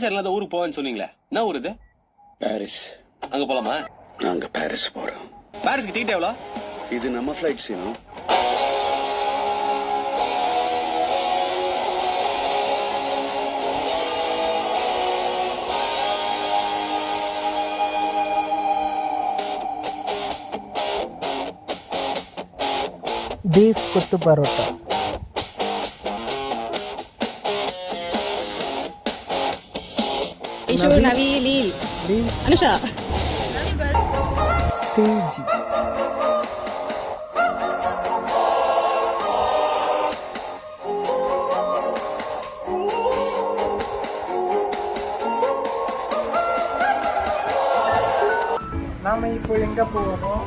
சைட்ல அந்த ஊருக்கு போவேன்னு சொன்னீங்களே? என்ன ஊர் இது? பாரிஸ். அங்க போலாமா? நாங்க பாரிஸ் போறோம். பாரிஸ்க்கு டிக்கெட் எவ்வளோ? இது நம்ம ஃபிளைட் சீனும் பீஃப் கொத்து parotta. Ishu, Navi, Lil. Anusha. சிஜி நாம இப்போ எங்க போறோம்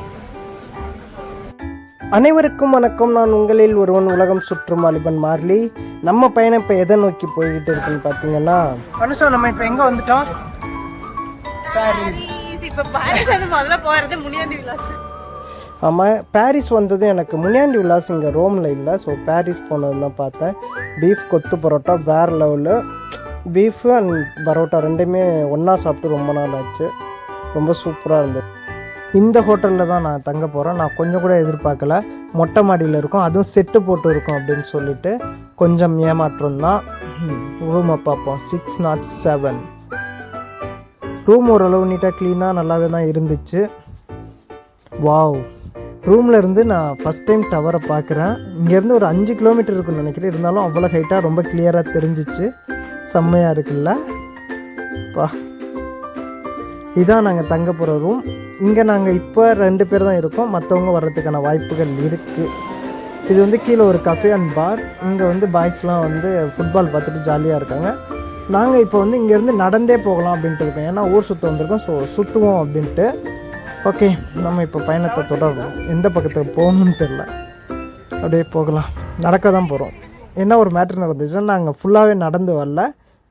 அனைவருக்கும் வணக்கம். நான் உங்களில் ஒருவன் உலகம் சுற்றும் வாலிபன் மார்லி. நம்ம பயணம் இப்போ எதை நோக்கி போய்கிட்டு இருக்குன்னு பார்த்தீங்கன்னா அனுஷா நம்ம இப்போ எங்கே வந்துட்டோம்? பாரிஸ் இப்ப பாரிஸ் வந்து முதல்ல போறது முனியாண்டி விலாஸ். ஆமாம் பாரிஸ் வந்தது எனக்கு முனியாண்டி விலாஸ் இங்கே ரோமில் இல்லை. ஸோ பாரிஸ் போனது தான் பார்த்தேன். பீஃப் கொத்து பரோட்டா வேறு லெவலு பீஃப் அண்ட் பரோட்டா ரெண்டுமே ஒன்றா சாப்பிட்டு ரொம்ப நாள் ஆச்சு. ரொம்ப சூப்பராக இருந்தது. இந்த ஹோட்டலில் தான் நான் தங்க போகிறேன் நான் கொஞ்சம் கூட எதிர்பார்க்கல. மொட்டை மாடியில் இருக்கும். அதுவும் செட்டு போட்டு இருக்கும் அப்படின்னு சொல்லிட்டு கொஞ்சம் ஏமாற்றம் தான் ரூமை பார்ப்போம். சிக்ஸ் நாட் செவன் ரூம் ஓரளவு நீட்டாக க்ளீனாக நல்லாவே தான் இருந்துச்சு. வாவ் ரூமில் இருந்து நான் ஃபஸ்ட் டைம் டவரை பார்க்குறேன். இங்கேருந்து ஒரு அஞ்சு கிலோமீட்டர் இருக்குன்னு நினைக்கிறேன். இருந்தாலும் அவ்வளோ ஹைட்டாக ரொம்ப கிளியராக தெரிஞ்சிச்சு. செம்மையாக இருக்குல்ல. பா. இதான் நாங்கள் தங்க போகிற ரூம் இங்கே நாங்கள் இப்போ ரெண்டு பேர் தான் இருக்கோம். மற்றவங்க வர்றதுக்கான வாய்ப்புகள் இருக்குது இது வந்து கீழே ஒரு கஃபே அண்ட் பார் இங்கே வந்து பாய்ஸ்லாம் வந்து ஃபுட்பால் பார்த்துட்டு ஜாலியாக இருக்காங்க. நாங்கள் இப்போ வந்து இங்கேருந்து நடந்தே போகலாம் அப்படின்ட்டு இருக்கோம். ஏன்னா ஊர் சுற்ற வந்திருக்கோம். ஸோ சுற்றுவோம் அப்படின்ட்டு. ஓகே நம்ம இப்போ பயணத்தை தொடரலாம் எந்த பக்கத்துக்கு போகணும்னு தெரில அப்படியே போகலாம். நடக்க தான் போகிறோம் என்ன ஒரு மேட்ரு நடந்துச்சுன்னா நாங்கள் ஃபுல்லாகவே நடந்து வரல.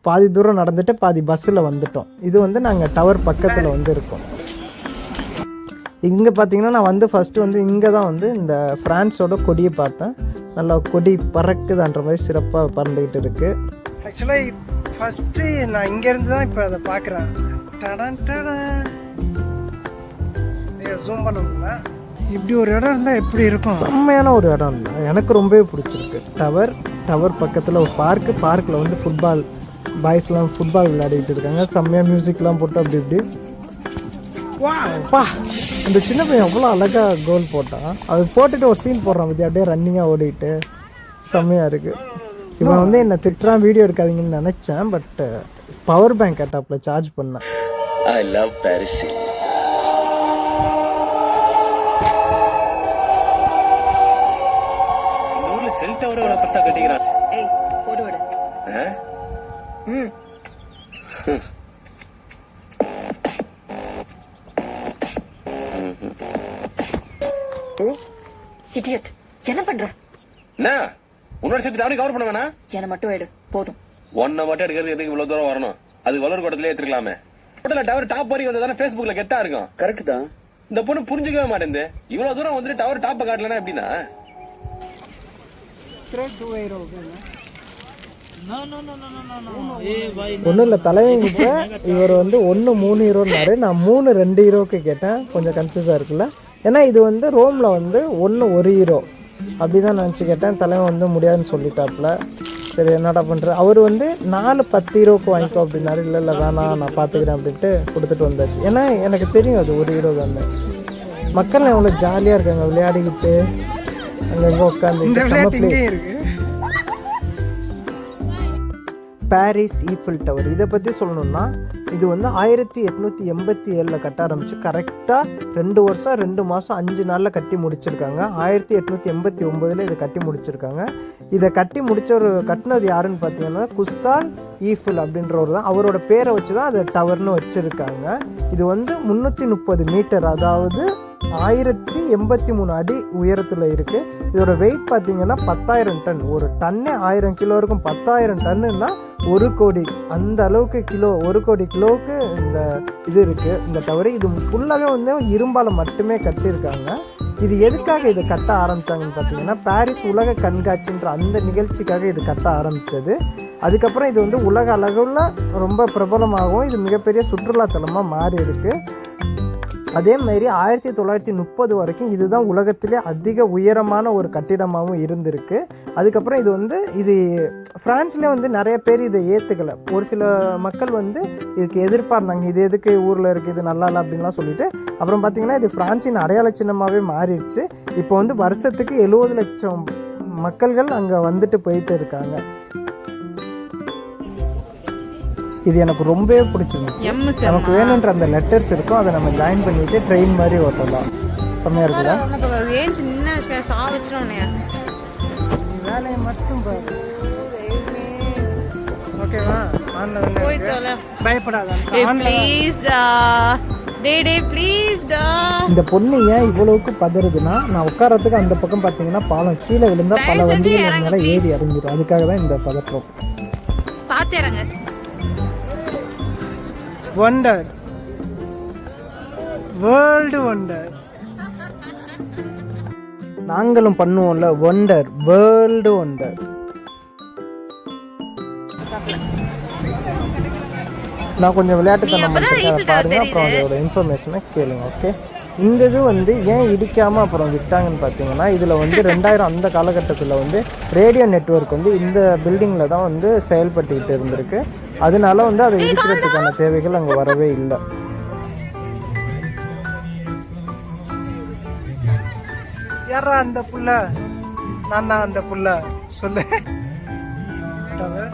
பாதி தூரம் நடந்துட்டு பாதி பஸ்ஸில் வந்துட்டோம். இது வந்து நாங்கள் டவர் பக்கத்தில் வந்து இருக்கோம் இங்கே பார்த்தீங்கன்னா நான் வந்து ஃபஸ்ட்டு வந்து இங்கே தான் வந்து இந்த ஃப்ரான்ஸோட கொடியை பார்த்தேன். நல்லா கொடி பறக்குதுன்ற மாதிரி சிறப்பாக பறந்துக்கிட்டு இருக்குது ஆக்சுவலாக ஃபஸ்ட்டு நான் இங்கேருந்து தான் இப்போ அதை பார்க்குறேன். டடன் டடன். ஜூம் பண்ண முடியல. இப்படி ஒரு இடம் இருந்தால் எப்படி இருக்கும்? செம்மையான ஒரு இடம் இல்லை. எனக்கு ரொம்பவே பிடிச்சிருக்கு. டவர் டவர் பக்கத்தில் ஒரு பார்க்கு பார்க்கில் வந்து ஃபுட்பால் பாய்ஸ்லாம் ஃபுட்பால் விளையாடிட்டு இருக்காங்க. செம்மையாக மியூசிக்லாம் போட்டு அப்படி இப்படி. பா. அந்த சின்ன பையன் அவ்வளோ அழகாக கோல் போட்டான். அது போட்டுட்டு ஒரு சீன் போடுறான் பற்றி அப்படியே ரன்னிங்காக ஓடிட்டு. செம்மையாக இருக்குது இவன் வந்து என்னை திட்டுறான் வீடியோ எடுக்காதீங்கன்னு நினச்சேன் பட் பவர் பேங்க் கேட்டாப்பில் சார்ஜ் பண்ணேன். I love Paris cell tower கட்டிக்கிறான். ஏய் போட்டோ எடு. ஆ? ம் இடியட் என்ன பண்ற? என்ன? உன்னோட சேர்த்து டவரை கவர் பண்ண வேணா? என்ன மட்டும் எடு. போதும். ஒன்னை மட்டும் எடுக்கிறது எதுக்கு இவ்வளவு தூரம் வரணும்? அது வளர் கூடத்துல ஏத்துக்கலாமே ஹோட்டல்ல டவர் டாப் வரைக்கும் வந்தா தானே ஃபேஸ்புக்ல கெத்தா இருக்கும். கரெக்ட் தான். இந்த பொண்ணு புரிஞ்சுக்கவே மாட்டேங்குது. இவ்வளவு தூரம் வந்துட்டு டவர் டாப்ப காட்டலனா எப்படின்னா? ஒன்றும் இல்லை தலைவங்கிட்ட இவர் வந்து ஒன்று மூணு ஹீரோன்னாரு நான் மூணு ரெண்டு ஹீரோக்கு கேட்டேன். கொஞ்சம் கன்ஃபியூஸாக இருக்குல்ல? ஏன்னா இது வந்து ரோமில் வந்து ஒன்று ஒரு ஹீரோ அப்படி தான் நினச்சி கேட்டேன். தலைவன் வந்து முடியாதுன்னு சொல்லிட்டாப்புல. சரி என்னடா பண்ணுற அவர் வந்து நாலு பத்து ஹீரோக்கு வாங்கிக்கோ அப்படின்னாரு. இல்லை இல்லை வேணாம் நான் பார்த்துக்கிறேன் அப்படின்ட்டு கொடுத்துட்டு வந்தாச்சு. ஏன்னா எனக்கு தெரியும் அது ஒரு ஹீரோ தானே மக்கள் எவ்வளோ ஜாலியாக இருக்காங்க. விளையாடிக்கிட்டு அங்கங்கே உட்காந்து பாரிஸ் ஈஃபில் டவர் இதை பற்றி சொல்லணும்னா இது வந்து ஆயிரத்தி எட்நூற்றி எண்பத்தி ஏழில் கட்ட ஆரம்பிச்சு கரெக்டாக ரெண்டு வருஷம் ரெண்டு மாதம் அஞ்சு நாளில் கட்டி முடிச்சிருக்காங்க. ஆயிரத்தி எட்நூற்றி எண்பத்தி ஒம்போதில் இதை கட்டி முடிச்சிருக்காங்க. இதை கட்டி முடித்தவர் கட்டினது யாருன்னு பார்த்தீங்கன்னா குஸ்தான் ஈஃபில் அப்படின்றவர் தான். அவரோட பேரை வச்சு தான் அது டவர்னு வச்சுருக்காங்க. இது வந்து முந்நூற்றி முப்பது மீட்டர் அதாவது ஆயிரத்தி எண்பத்தி மூணு அடி உயரத்தில் இருக்குது இதோட வெயிட் பார்த்தீங்கன்னா பத்தாயிரம் டன். ஒரு டன்னே ஆயிரம் கிலோ இருக்கும். பத்தாயிரம் டன்னுன்னா ஒரு கோடி. அந்த அளவுக்கு கிலோ ஒரு கோடி கிலோவுக்கு இந்த இது இருக்குது இந்த டவர் இது ஃபுல்லாகவே வந்து இரும்பால் மட்டுமே கட்டியிருக்காங்க. இது எதுக்காக இது கட்ட ஆரம்பித்தாங்கன்னு பார்த்தீங்கன்னா பாரிஸ் உலக கண்காட்சின்ற அந்த நிகழ்ச்சிக்காக இது கட்ட ஆரம்பித்தது அதுக்கப்புறம் இது வந்து உலக அளவில் ரொம்ப பிரபலமாகவும் இது மிகப்பெரிய சுற்றுலாத்தலமாக மாறி இருக்குது அதே மாதிரி ஆயிரத்தி தொள்ளாயிரத்தி முப்பது வரைக்கும் இதுதான் உலகத்திலே அதிக உயரமான ஒரு கட்டிடமாகவும் இருந்திருக்கு. அதுக்கப்புறம் இது வந்து இது ஃப்ரான்ஸ்லேயே வந்து நிறைய பேர் இதை ஏற்றுக்கலை ஒரு சில மக்கள் வந்து இதுக்கு எதிர்ப்பாக இருந்தாங்க இது எதுக்கு ஊரில் இருக்குது இது நல்லா இல்லை அப்படின்லாம் சொல்லிட்டு. அப்புறம் பார்த்தீங்கன்னா இது ஃப்ரான்ஸின் அடையாள சின்னமாகவே மாறிடுச்சு. இப்போ வந்து வருஷத்துக்கு எழுபது லட்சம் மக்கள்கள் அங்கே வந்துட்டு போயிட்டு இருக்காங்க. இது எனக்கு ரொம்பவே பிடிச்சிருந்துச்சு. நமக்கு வேணுன்ற அந்த லெட்டர்ஸ் இருக்கும் அதை நம்ம ஜாயின் பண்ணிட்டு ட்ரெயின் மாதிரி ஓட்டலாம். செம்மையாக இருக்குல்ல உனக்கு ஒரு ஏன் சின்ன விஷயம் சா வச்சிரும் வேலையை மட்டும் பாரு. ஓகேவா போய் தொலை. பயப்படாத ப்ளீஸ் டா. டே டே ப்ளீஸ் டா. இந்த பொண்ணு ஏன் இவ்வளவுக்கு பதறுதுன்னா நான் உட்காரத்துக்கு அந்த பக்கம் பார்த்தீங்கன்னா பாலம் கீழே விழுந்தா பல வண்டிகள் மேலே ஏறி இறங்கிடும் அதுக்காக தான் இந்த பதற்றம். பார்த்து ஒண்டர் வேர்ல்டு ஒண்டர் நாங்களும் பண்ணுவோம்ல ஒண்டர் வேர்ல்டு ஒண்டர் நான் கொஞ்சம் விளையாட்டுத்தனம் பாருங்க அப்புறம் அதோட இன்ஃபர்மேஷனை கேளுங்க ஓகே இந்த இது வந்து ஏன் இடிக்காம அப்புறம் விட்டாங்கன்னு பார்த்தீங்கன்னா இதில் வந்து ரெண்டாயிரம் அந்த காலகட்டத்தில் வந்து ரேடியோ நெட்வொர்க் வந்து இந்த பில்டிங்கில் தான் வந்து செயல்பட்டுக்கிட்டு இருந்திருக்கு. அதனால வந்து அதை இடிக்கிறதுக்கான தேவைகள் அங்கே வரவே இல்லை. யாரா அந்த புள்ள? நான் தான் அந்த புள்ள. சொல்லு. டவர்.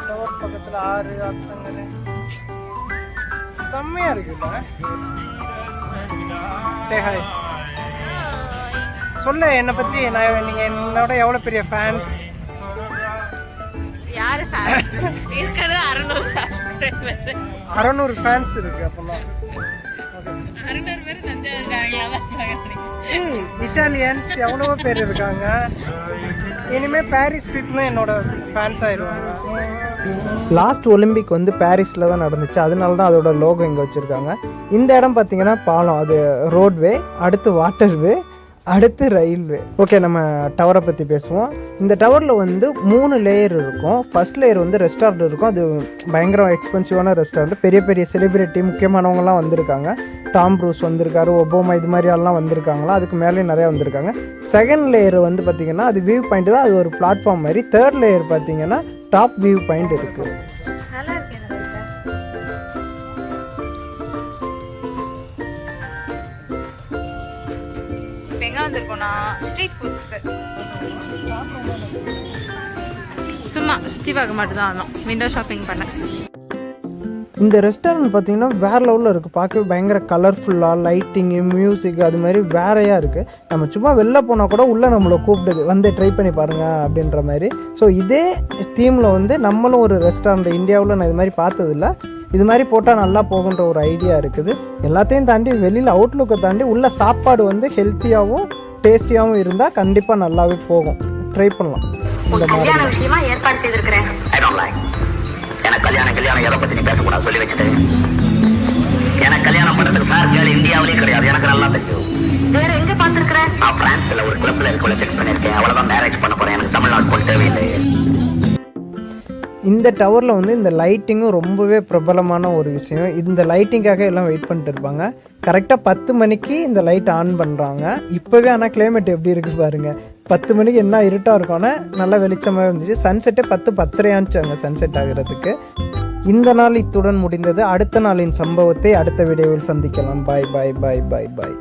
டவர் பக்கத்தில் ஆறு அத்தங்கன்னு செம்மையா இருக்குல்ல சே ஹாய் சொல்லு என்னை பற்றி நான் நீங்கள் என்னோட எவ்வளோ பெரிய ஃபேன்ஸ் யாரு ஃபேன்ஸ் இருக்கிறது அறநூறு சப்ஸ்கிரைபர் அறநூறு ஃபேன்ஸ் இருக்கு அப்போல்லாம். அறநூறு பேர் தஞ்சாவூர் இருக்காங்க ஏய் இட்டாலியன்ஸ் எவ்வளவோ பேர் இருக்காங்க. இனிமே பாரிஸ் பீப்புளும் என்னோட ஃபேன்ஸ் ஆயிடுவாங்க. லாஸ்ட் ஒலிம்பிக் வந்து பாரிஸில் தான் நடந்துச்சு. அதனால தான் அதோட லோகோ இங்கே வச்சுருக்காங்க. இந்த இடம் பார்த்தீங்கன்னா பாலம் அது ரோட்வே அடுத்து வாட்டர்வே அடுத்து ரயில்வே. ஓகே நம்ம டவரை பற்றி பேசுவோம். இந்த டவரில் வந்து மூணு லேயர் இருக்கும். ஃபர்ஸ்ட் லேயர் வந்து ரெஸ்டாரண்ட் இருக்கும். அது பயங்கர எக்ஸ்பென்சிவான ரெஸ்டாரண்ட் பெரிய பெரிய செலிபிரிட்டி முக்கியமானவங்கலாம் வந்திருக்காங்க. டாம் ப்ரூஸ் வந்திருக்காரு ஒபோமா இது மாதிரி எல்லாம் வந்திருக்காங்களா? அதுக்கு மேலேயும் நிறையா வந்திருக்காங்க. செகண்ட் லேயர் வந்து பார்த்திங்கன்னா அது வியூ பாயிண்ட் தான் அது ஒரு பிளாட்ஃபார்ம் மாதிரி. தேர்ட் லேயர் பார்த்திங்கன்னா டாப் வியூ பாயிண்ட் இருக்குது வந்திருக்கோம்னா ஸ்ட்ரீட் ஃபுட்ஸ்க்கு சும்மா சுற்றி பார்க்க மட்டும் தான் வந்தோம். விண்டோ ஷாப்பிங் பண்ண இந்த ரெஸ்டாரண்ட் பார்த்தீங்கன்னா வேறு லெவலில் இருக்குது பார்க்கவே பயங்கர கலர்ஃபுல்லாக லைட்டிங்கு மியூசிக் அது மாதிரி வேறையாக இருக்குது நம்ம சும்மா வெளில போனால் கூட உள்ளே நம்மளை கூப்பிடுது. வந்து ட்ரை பண்ணி பாருங்கள் அப்படின்ற மாதிரி. ஸோ இதே தீமில் வந்து நம்மளும் ஒரு ரெஸ்டாரண்ட் இந்தியாவில் நான் இது மாதிரி பார்த்ததில்ல. இது மாதிரி போட்டால் நல்லா போகுன்ற ஒரு ஐடியா இருக்குது. எல்லாத்தையும் தாண்டி வெளியில் அவுட்லுக்கை தாண்டி உள்ள சாப்பாடு வந்து ஹெல்த்தியாகவும் டேஸ்டியாகவும் இருந்தால் கண்டிப்பாக நல்லாவே போகும். ட்ரை பண்ணலாம். இந்த மாதிரி கல்யாண விஷயமா ஏற்பாடு செய்திருக்கிறேன். ஐ டோன்ட் லைக் எனக்கு கல்யாணம் கல்யாணம் எதை பத்தி நீ பேசக்கூடாது சொல்லி வச்சுட்டு. எனக்கு கல்யாணம் பண்றதுக்கு ஃபேர் கேர்ள் இந்தியாவிலேயே கிடையாது. எனக்கு நல்லா தெரியும். வேற எங்க பாத்துருக்கிற நான் பிரான்ஸ்ல ஒரு கிளப்ல இருக்க ஃபிக்ஸ் பண்ணிருக்கேன் அவ்வளவுதான் மேரேஜ் பண்ண போறேன். எனக்கு தமிழ்நாடு போல் தேவையில்லை. இந்த டவரில் வந்து இந்த லைட்டிங்கும் ரொம்பவே பிரபலமான ஒரு விஷயம். இந்த லைட்டிங்காக எல்லாம் வெயிட் பண்ணிட்டு இருப்பாங்க. கரெக்டாக பத்து மணிக்கு இந்த லைட் ஆன் பண்ணுறாங்க இப்போவே ஆனால் கிளைமேட் எப்படி இருக்குது பாருங்கள் பத்து மணிக்கு என்ன இருட்டாக இருக்கும்னா நல்லா வெளிச்சமாக இருந்துச்சு. சன்செட்டே பத்து பத்தரையானுச்சாங்க சன்செட் ஆகிறதுக்கு. இந்த நாள் இத்துடன் முடிந்தது. அடுத்த நாளின் சம்பவத்தை அடுத்த வீடியோவில் சந்திக்கலாம். பாய் பாய் பாய் பாய் பாய்